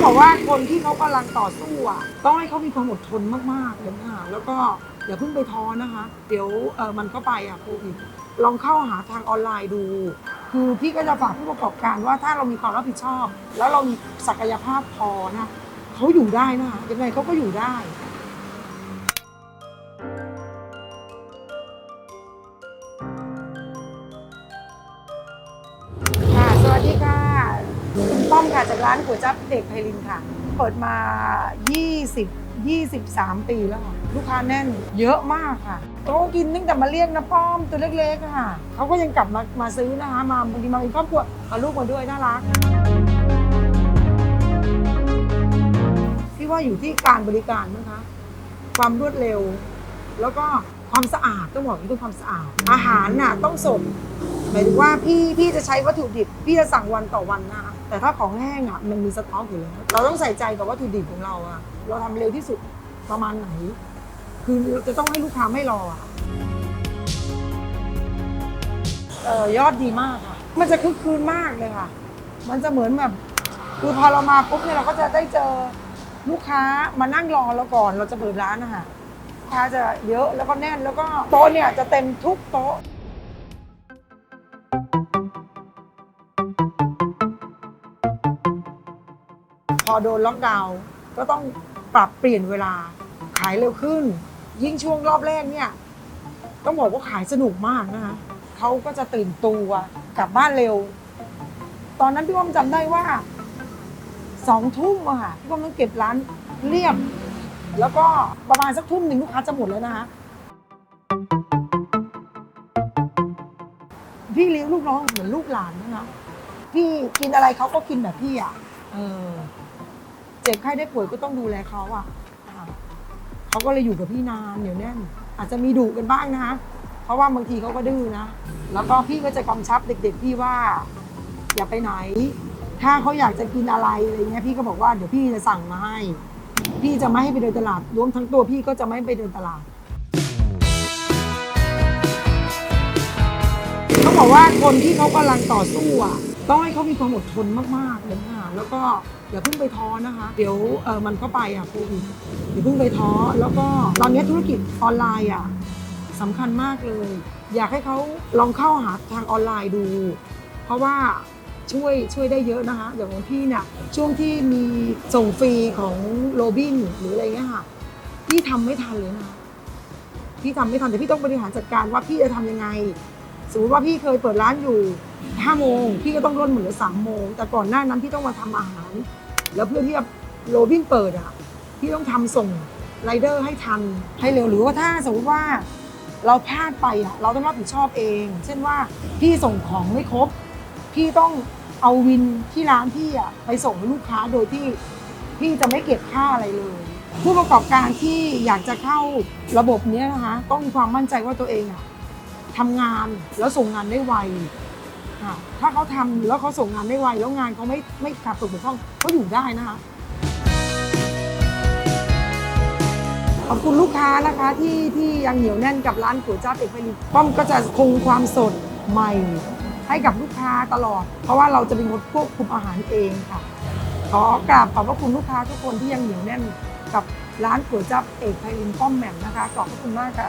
องบอกว่าคนที่เขากำลังต่อสู้อะต้องให้เขามีความอดทนมากๆเลยค่ะแล้วก็อย่าเพิ่งไปท้อนะคะ เดี๋ยวเออมันก็ไปอะโควิดลองเข้าหาทางออนไลน์ดู คือพี่ก็จะฝากผู้ประกอบการว่าถ้าเรามีความรับผิดชอบ แล้วเรามีศักยภาพพอนะเขาอยู่ได้นะคะยังไงเขาก็อยู่ได้ มค่ะจากร้านก๋วยจั๊บเด็กไพลินค่ะ เปิดมา 20 23 ปีแล้วค่ะ ลูกค้าแน่นเยอะมากค่ะเขากินตั้งแต่มาเรียกนะป้อมตัวเล็กๆค่ะเขาก็ยังกลับมามาซื้อนะคะ มาบางทีมาเป็นครอบครัวเอาลูกมาด้วยน่ารักพี่ว่าอยู่ที่การบริการนะคะ ความรวดเร็ว แล้วก็ ความสะอาดต้องบอกว่างนี้คือความสะอาด อาหารน่ะต้องสดหมายถึงว่าพี่พี่จะใช้วัตถุดิบพี่จะสั่งวันต่อวันนะคะแต่ถ้าของแห้งอะมันมีสต็อกอยู่แล้วเราต้องใส่ใจกับวัตถุดิบของเราอะเราทำเร็วที่สุดประมาณไหน คือเราจะต้องให้ลูกค้าไม่รออะเออยอดดีมากค่ะ มันจะคึกคืนมากเลยค่ะ มันจะเหมือนแบบคือพอเรามาปุ๊บเนี่ยเราก็จะได้เจอลูกค้ามานั่งรอเราก่อนเราจะเปิดร้านนะคะ ค้าจะเยอะแล้วก็แน่นแล้วก็โต๊ะเนี่ยจะเต็มทุกโต๊ะพอโดนล็อกดาวน์ก็ต้องปรับเปลี่ยนเวลาขายเร็วขึ้น ยิ่งช่วงรอบแรกเนี่ยต้องบอกว่าขายสนุกมากนะคะเขาก็จะตื่นตัวกลับบ้านเร็ว ตอนนั้นพี่ว่อมจำได้ว่าสองทุ่มอะค่ะพี่ว่อมต้องเก็บร้านเรียบ แล้วก็ประมาณสักทุ่มหนึ่งลูกค้าจะหมดแล้วนะคะพี่เลี้ยงลูกน้องเหมือนลูกหลานนะคะพี่กินอะไรเขาก็กินแบบพี่อะเออเจ็บไข้ได้ป่วยก็ต้องดูแลเขาอะเขาก็เลยอยู่กับพี่นานเหนียวแน่นอาจจะมีดุกันบ้างนะคะเพราะว่าบางทีเขาก็ดื้อนะแล้วก็พี่ก็จะกำชับเด็ก ๆ พี่ว่า อย่าไปไหน ถ้าเขาอยากจะกินอะไรอะไรเงี้ยพี่ก็บอกว่าเดี๋ยวพี่จะสั่งมาให้ พี่จะไม่ให้ไปเดินตลาดรวมทั้งตัวพี่ก็จะไม่ไปเดินตลาดต้องบอกว่าคนที่เขากำลังต่อสู้อะต้องให้เขามีความอดทนมากๆเลยค่ะแล้วก็อย่าเพิ่งไปท้อนะคะ เดี๋ยวเออมันก็ไปอะโควิดอย่าเพิ่งไปท้อแล้วก็ตอนนี้ธุรกิจออนไลน์อะสำคัญมากเลย อยากให้เขาลองเข้าหาทางออนไลน์ดู เพราะว่า ช่วยช่วยได้เยอะนะคะอย่างของพี่เนี่ยช่วงที่มีส่งฟรีของโรบินหรืออะไรเงี้ยค่ะพี่ทำไม่ทันเลยนะคะพี่ทำไม่ทันแต่พี่ต้องบริหารจัดการว่าพี่จะทำยังไง สมมติว่าพี่เคยเปิดร้านอยู่5โมงพี่ก็ต้องร่นเหมือนสามโมงแต่ก่อนหน้านั้นพี่ต้องมาทำอาหาร แล้วเพื่อที่จะโรบินเปิดอะพี่ต้องทำส่งไรเดอร์ให้ทันให้เร็วหรือว่าถ้าสมมติว่าเราพลาดไปอะเราต้องรับผิดชอบเอง เช่นว่าพี่ส่งของไม่ครบ พี่ต้อง เอาวินที่ร้านพี่อะไปส่งให้ลูกค้าโดยที่พี่จะไม่เก็บค่าอะไรเลย ผู้ประกอบการที่อยากจะเข้าระบบนี้นะคะต้องมีความมั่นใจว่าตัวเองอะทำงานแล้วส่งงานได้ไวค่ะถ้าเขาทำแล้วเขาส่งงานได้ไวแล้วงานเขาไม่ไม่ขาดตกบกพร่องเขาอยู่ได้นะคะขอบคุณลูกค้านะคะที่ที่ยังเหนียวแน่นกับร้านก๋วยจั๊บเอกไพลินป้อมก็จะคงความสดใหม่ ให้กับลูกค้าตลอด เพราะว่าเราจะเป็นคนควบคุมอาหารเองค่ะ ขอกราบขอบพระคุณลูกค้าทุกคนที่ยังเหนียวแน่นกับร้านก๋วยจั๊บเอกไพลินป้อมแหม่มนะคะขอบพระคุณมากค่ะ